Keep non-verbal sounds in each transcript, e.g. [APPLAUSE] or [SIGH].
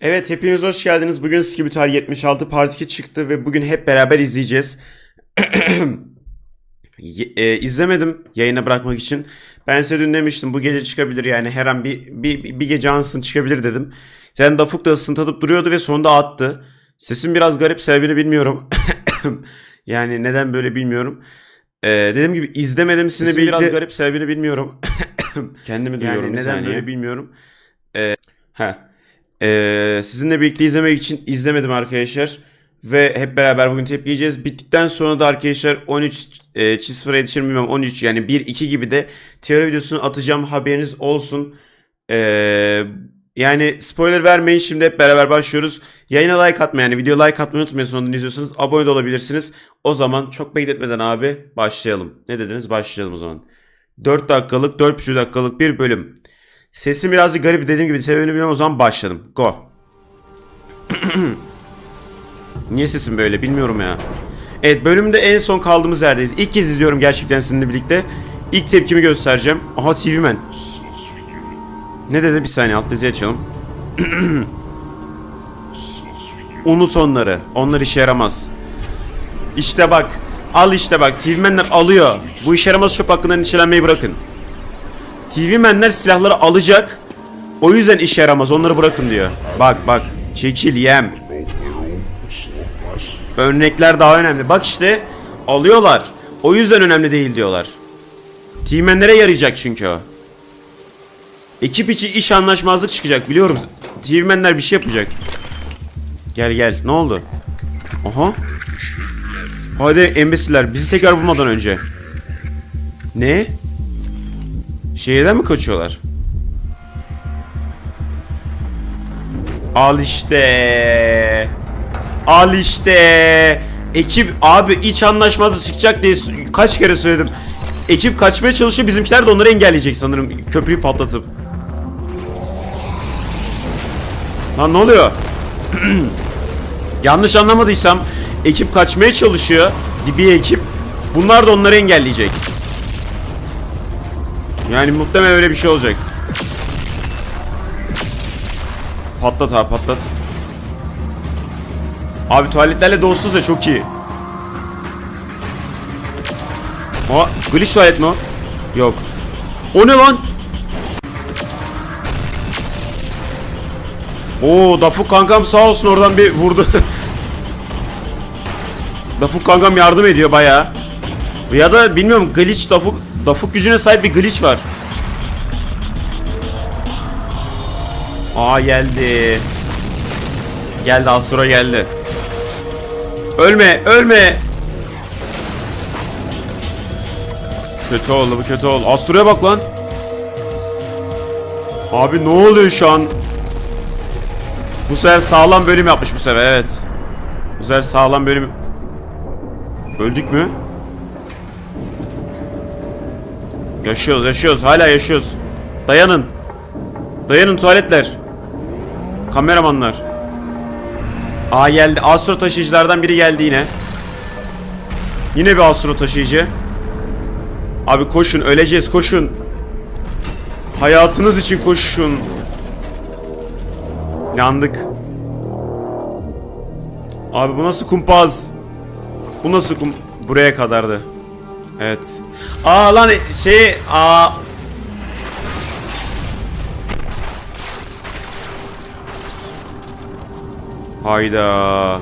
Evet hepiniz hoş geldiniz. Bugün Skibital 76 Part 2 çıktı ve bugün hep beraber izleyeceğiz. [CLEARS THROAT] E, izlemedim yayına bırakmak için. Ben size dün demiştim bu gece çıkabilir yani her an bir, bir, bir gece ansın çıkabilir dedim. Sen Dafuk da ısıntatıp duruyordu ve sonunda attı. Sesim biraz garip sebebini bilmiyorum. [CLEARS THROAT] yani neden böyle bilmiyorum. Ee, dediğim gibi izlemedim Sesim birlikte. biraz garip sebebini bilmiyorum. [CLEARS THROAT] Kendimi duyuyorum, yani neden saniye. böyle bilmiyorum. Ee, ha. Ee, sizinle birlikte izlemek için izlemedim arkadaşlar. Ve hep beraber bugün tepki yiyeceğiz. Bittikten sonra da arkadaşlar 13 e, çift sıfıra yetişir bilmiyorum 13 yani 1-2 gibi de teori videosunu atacağım haberiniz olsun. Ee, yani spoiler vermeyin şimdi hep beraber başlıyoruz. Yayına like atmayı yani video like atmayı unutmayın sonunda izliyorsanız abone de olabilirsiniz. O zaman çok bekletmeden abi başlayalım. Ne dediniz başlayalım o zaman. 4 dakikalık 4,5 dakikalık bir bölüm. Sesim birazcık garip dediğim gibi sebebini bilmiyorum o zaman başladım. Go. [CLEARS THROAT] Niye sesim böyle bilmiyorum ya. Evet bölümde en son kaldığımız yerdeyiz. İlk kez izliyorum gerçekten sizinle birlikte. İlk tepkimi göstereceğim. Aha TV Man. Ne dedi bir saniye alt dizi açalım. [CLEARS THROAT] Unut onları. Onlar işe yaramaz. İşte bak. Al işte bak. TV Man'ler alıyor. Bu işe yaramaz şop hakkında endişelenmeyi bırakın. TV menler silahları alacak. O yüzden işe yaramaz. Onları bırakın diyor. Bak bak. Çekil yem. Örnekler daha önemli. Bak işte alıyorlar. O yüzden önemli değil diyorlar. TV menlere yarayacak çünkü o. Ekip içi iş anlaşmazlık çıkacak biliyorum. TV menler bir şey yapacak. Gel gel. Ne oldu? Aha. Hadi embesiller bizi tekrar bulmadan önce. Ne? Şehirden mi kaçıyorlar? Al işte. Al işte. Ekip abi iç anlaşmada çıkacak diye kaç kere söyledim. Ekip kaçmaya çalışıyor bizimkiler de onları engelleyecek sanırım köprüyü patlatıp. Lan ne oluyor? [CLEARS THROAT] Yanlış anlamadıysam ekip kaçmaya çalışıyor. Bir ekip. Bunlar da onları engelleyecek. Yani muhtemelen öyle bir şey olacak. Patlat abi patlat. Abi tuvaletlerle dostuz da çok iyi. O glitch tuvalet mi o? Yok. O ne lan? Oo Dafuk kankam sağ olsun oradan bir vurdu. [LAUGHS] Dafuk kankam yardım ediyor bayağı. Ya da bilmiyorum glitch Dafuk Dafuk gücüne sahip bir glitch var. Aa geldi. Geldi Asura geldi. Ölme, ölme. Kötü oldu bu kötü oldu. Asura'ya bak lan. Abi ne oluyor şu an? Bu sefer sağlam bölüm yapmış bu sefer evet. Bu sefer sağlam bölüm. Öldük mü? Yaşıyoruz yaşıyoruz hala yaşıyoruz. Dayanın. Dayanın tuvaletler. Kameramanlar. Aa geldi. Astro taşıyıcılardan biri geldi yine. Yine bir astro taşıyıcı. Abi koşun öleceğiz koşun. Hayatınız için koşun. Yandık. Abi bu nasıl kumpaz? Bu nasıl kum... Buraya kadardı. Evet. Aa lan şey... Aa... Hayda.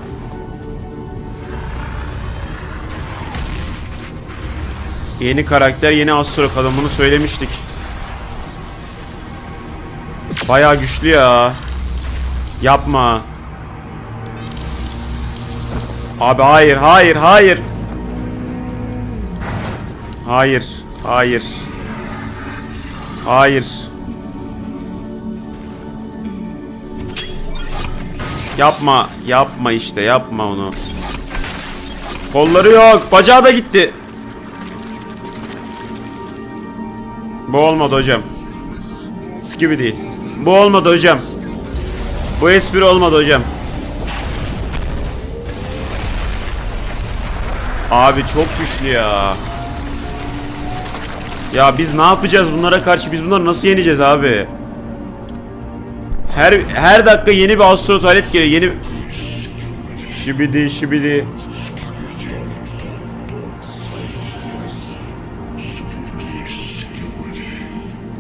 Yeni karakter, yeni Astro kadın bunu söylemiştik. Bayağı güçlü ya. Yapma. Abi hayır, hayır, hayır. Hayır, hayır. Hayır. Yapma, yapma işte, yapma onu. Kolları yok, bacağı da gitti. Bu olmadı hocam. Skibi değil. Bu olmadı hocam. Bu espri olmadı hocam. Abi çok güçlü ya. Ya biz ne yapacağız bunlara karşı? Biz bunları nasıl yeneceğiz abi? Her her dakika yeni bir astro tuvalet geliyor. Yeni Şibidi şibidi.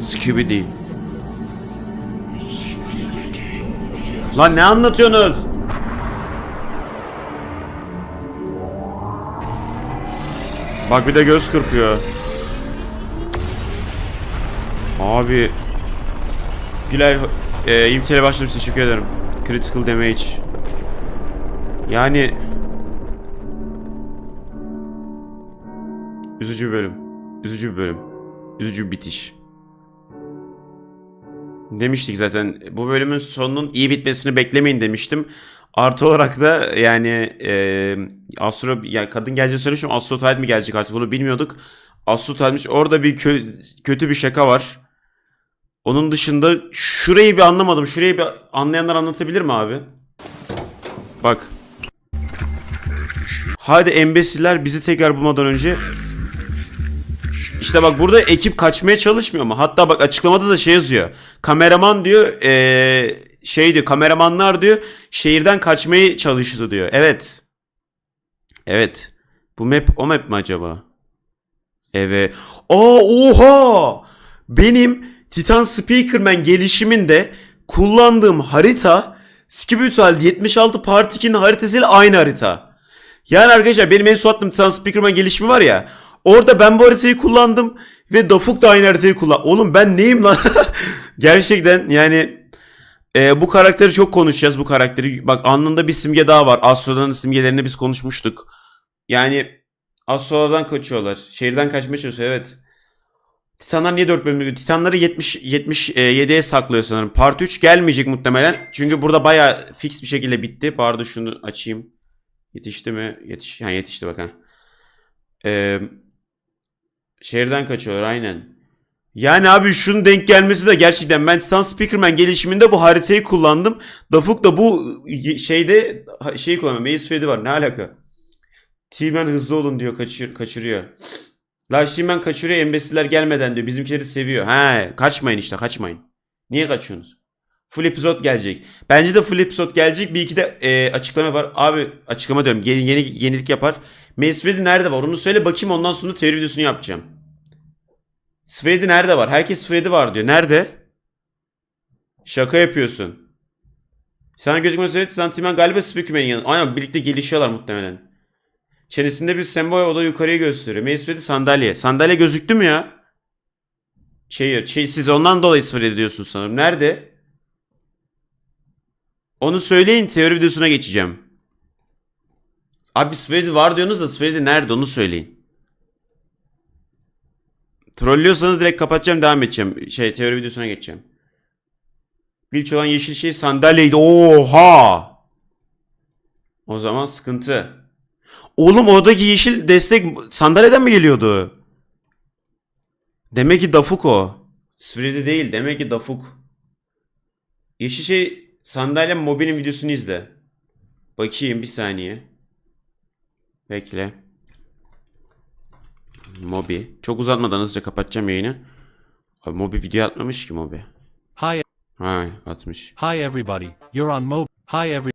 Skibidi. Lan ne anlatıyorsunuz? Bak bir de göz kırpıyor. Abi. Gülay e, imtile başlamış teşekkür ederim. Critical damage. Yani üzücü bir bölüm. Üzücü bir bölüm. Üzücü bir bitiş. Demiştik zaten bu bölümün sonunun iyi bitmesini beklemeyin demiştim. Artı olarak da yani e, Astro yani kadın geleceğini söylemiştim. Astro Tide mi gelecek artık onu bilmiyorduk. Astro Tide'miş. Orada bir kö- kötü bir şaka var. Onun dışında şurayı bir anlamadım. Şurayı bir anlayanlar anlatabilir mi abi? Bak. Hadi embesiller bizi tekrar bulmadan önce işte bak burada ekip kaçmaya çalışmıyor mu? Hatta bak açıklamada da şey yazıyor. Kameraman diyor eee, şey diyor kameramanlar diyor şehirden kaçmaya çalıştı diyor. Evet. Evet. Bu map o map mi acaba? Evet. Aa oha! Benim Titan Speakerman gelişiminde kullandığım harita Skibutal 76 Part 2'nin haritasıyla aynı harita. Yani arkadaşlar benim en son attığım Titan Speakerman gelişimi var ya. Orada ben bu haritayı kullandım ve Dafuk da aynı haritayı kullan. Oğlum ben neyim lan? [LAUGHS] Gerçekten yani e, bu karakteri çok konuşacağız bu karakteri. Bak alnında bir simge daha var. Astro'dan simgelerini biz konuşmuştuk. Yani Astro'dan kaçıyorlar. Şehirden kaçmaya çalışıyor evet. Titanlar niye 4 bölümde? Titanları 70 77'ye saklıyor sanırım. Part 3 gelmeyecek muhtemelen. Çünkü burada baya fix bir şekilde bitti. Pardon şunu açayım. Yetişti mi? Yetiş ha, yetişti bak ha. Ee, şehirden kaçıyorlar aynen. Yani abi şunun denk gelmesi de gerçekten ben Titan Speakerman gelişiminde bu haritayı kullandım. Dafuk da bu şeyde şeyi kullanıyor. Maze Freddy var. Ne alaka? T-Man hızlı olun diyor. Kaçır, kaçırıyor. La T-Man kaçırıyor. Embesiller gelmeden diyor. Bizimkileri seviyor. He, kaçmayın işte kaçmayın. Niye kaçıyorsunuz? Full episode gelecek. Bence de full episode gelecek. Bir iki de e, açıklama var. Abi açıklama diyorum. Yeni, yeni yenilik yapar. Freddy nerede var? Onu söyle bakayım ondan sonra teori videosunu yapacağım. Freddy nerede var? Herkes Freddy var diyor. Nerede? Şaka yapıyorsun. Sana gözükmüyor evet. Santimen galiba Spookyman'in yanında. Aynen birlikte gelişiyorlar muhtemelen. Çenesinde bir sembol o da yukarıyı gösteriyor. Freddy sandalye. Sandalye gözüktü mü ya? Şey, şey siz ondan dolayı Freddy diyorsunuz sanırım. Nerede? Onu söyleyin teori videosuna geçeceğim. Abi Freddy var diyorsunuz da Freddy nerede onu söyleyin. Trollüyorsanız direkt kapatacağım devam edeceğim. Şey teori videosuna geçeceğim. Glitch olan yeşil şey sandalyeydi. Oha! O zaman sıkıntı. Oğlum oradaki yeşil destek sandalyeden mi geliyordu? Demek ki Dafuk o. Freddy değil. Demek ki Dafuk. Yeşil şey sandalye mobilin videosunu izle. Bakayım bir saniye. Bekle. Mobi. Çok uzatmadan hızlıca kapatacağım yayını. Abi Mobi video atmamış ki Mobi. Hi, Ha atmış. hi everybody. You're on Mob. Hi every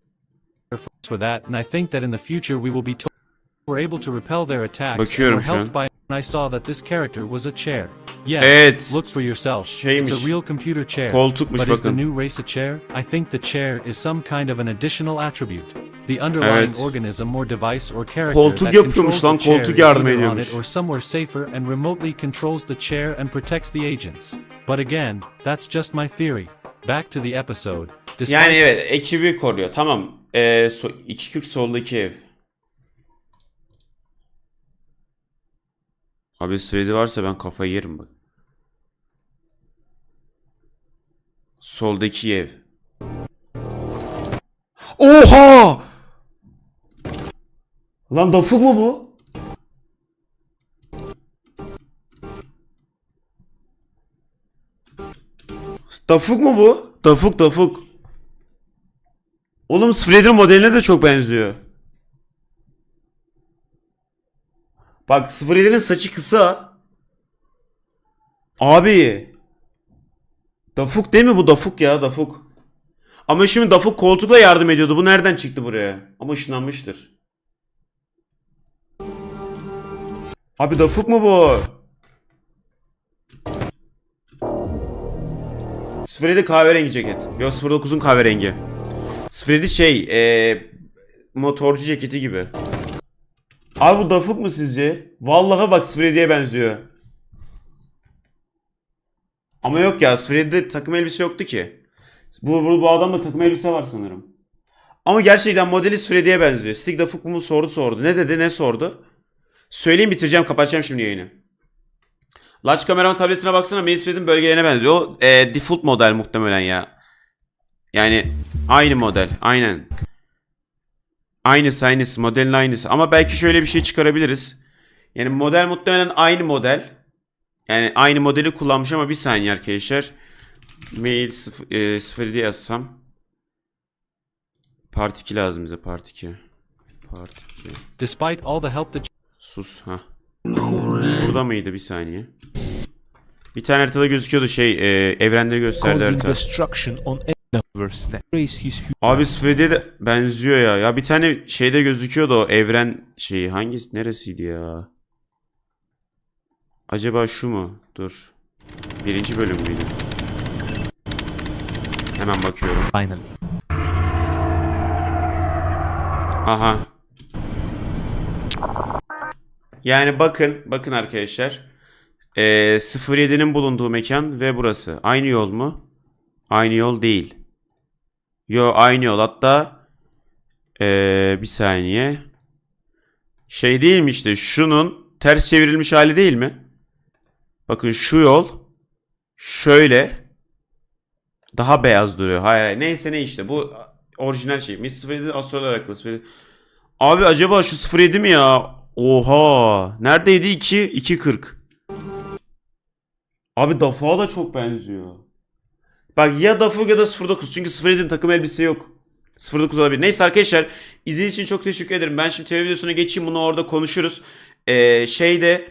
for that, and I think that in the future we will be to- we're able to repel their attacks. and Bakıyorum we're helped by. And I saw that this character was a chair. Yes. Evet. Look for yourself. Şeymiş. It's a real computer chair. Koltukmuş but is the bakın. new race a chair? I think the chair is some kind of an additional attribute. The underlying Evet. organism or device or character Koltuk that yapıyormuş controls lan, the chair koltuk is yardım either on ediyormuş. it or somewhere safer and remotely controls the chair and protects the agents. But again, that's just my theory. Back to the episode. Despite Yani evet ekibi koruyor. Tamam. Ee, so 240 soldaki ev. Abi Freddy varsa ben kafayı yerim bak. Soldaki ev. Oha! Lan dafuk mu bu? Dafuk mu bu? Dafuk dafuk. Oğlum Freddy'nin modeline de çok benziyor. Bak Freddy'nin saçı kısa. Abi. Dafuk değil mi bu Dafuk ya Dafuk. Ama şimdi Dafuk koltukla yardım ediyordu. Bu nereden çıktı buraya? Ama ışınlanmıştır. Abi Dafuk mu bu? Freddy kahverengi ceket. Yo 09'un kahverengi. Freddy şey ee, motorcu ceketi gibi. Abi bu Dafuk mu sizce? Vallahi bak Freddy'ye benziyor. Ama yok ya Freddy'de takım elbise yoktu ki. Bu, bu, bu adamda takım elbise var sanırım. Ama gerçekten modeli Freddy'ye benziyor. Stig Dafuk mu sordu sordu. Ne dedi ne sordu? Söyleyeyim bitireceğim kapatacağım şimdi yayını. Large kameraman tabletine baksana Main Freddy'nin bölgelerine benziyor. O e, default model muhtemelen ya. Yani aynı model. Aynen. Aynısı aynısı. Modelin aynısı. Ama belki şöyle bir şey çıkarabiliriz. Yani model muhtemelen aynı model. Yani aynı modeli kullanmış ama bir saniye arkadaşlar. Mail 0, e, 0 diye yazsam. Part 2 lazım bize part 2. Part 2. Despite all the help the Sus ha. Burada mıydı bir saniye? Bir tane haritada gözüküyordu şey e, evrenleri gösterdi harita. That raise his Abi Freddy'ye de benziyor ya. Ya bir tane şeyde gözüküyordu o evren şeyi. Hangisi neresiydi ya? Acaba şu mu? Dur. Birinci bölüm müydü? Hemen bakıyorum. finally. Aha. Yani bakın, bakın arkadaşlar. Ee, 07'nin bulunduğu mekan ve burası. Aynı yol mu? Aynı yol değil. Yo aynı yol. Hatta ee, bir saniye. Şey değil mi işte şunun ters çevrilmiş hali değil mi? Bakın şu yol şöyle daha beyaz duruyor. Hayır, hayır. Neyse ne işte bu orijinal şey. Miss 07 asıl olarak 07. Abi acaba şu 07 mi ya? Oha. Neredeydi 2? 2.40. Abi Dafu'a da çok benziyor. Bak ya Dafu ya da 09. Çünkü 07'nin takım elbise yok. 09 olabilir. Neyse arkadaşlar. izlediğiniz için çok teşekkür ederim. Ben şimdi teori videosuna geçeyim. Bunu orada konuşuruz. Ee, şeyde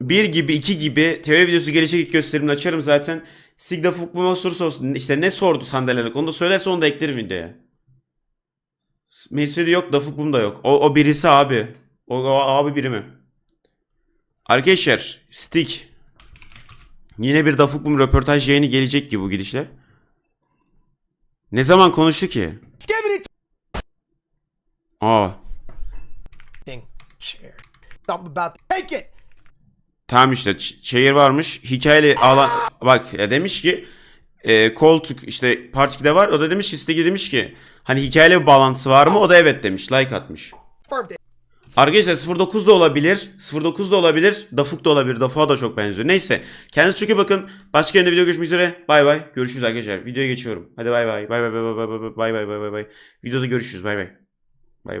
1 gibi 2 gibi teori videosu gelecek ilk gösterimini açarım zaten. Sigda Fukuma sorusu olsun. İşte ne sordu sandalyelik onu da söylerse onu da eklerim videoya. Mesut'u yok, Dafuk da yok. O, o birisi abi. O, o abi biri mi? Arkadaşlar, Stick. Yine bir Dafuk Bum röportaj yayını gelecek gibi bu gidişle. Ne zaman konuştu ki? Aa, tamam işte şehir varmış. Hikayeli alan bak ya demiş ki e, koltuk işte part 2'de var. O da demiş ki demiş ki hani hikayeli bir bağlantısı var mı? O da evet demiş. Like atmış. Arkadaşlar 09 da olabilir. 09 da olabilir. Dafuk da olabilir. Dafuk'a da çok benziyor. Neyse. Kendinize çok iyi bakın. Başka yerde video görüşmek üzere. Bay bay. Görüşürüz arkadaşlar. Videoya geçiyorum. Hadi bay. Bay bay bay bay bay bay bay bay bay bay. Videoda görüşürüz. Bay bay. Bay bay.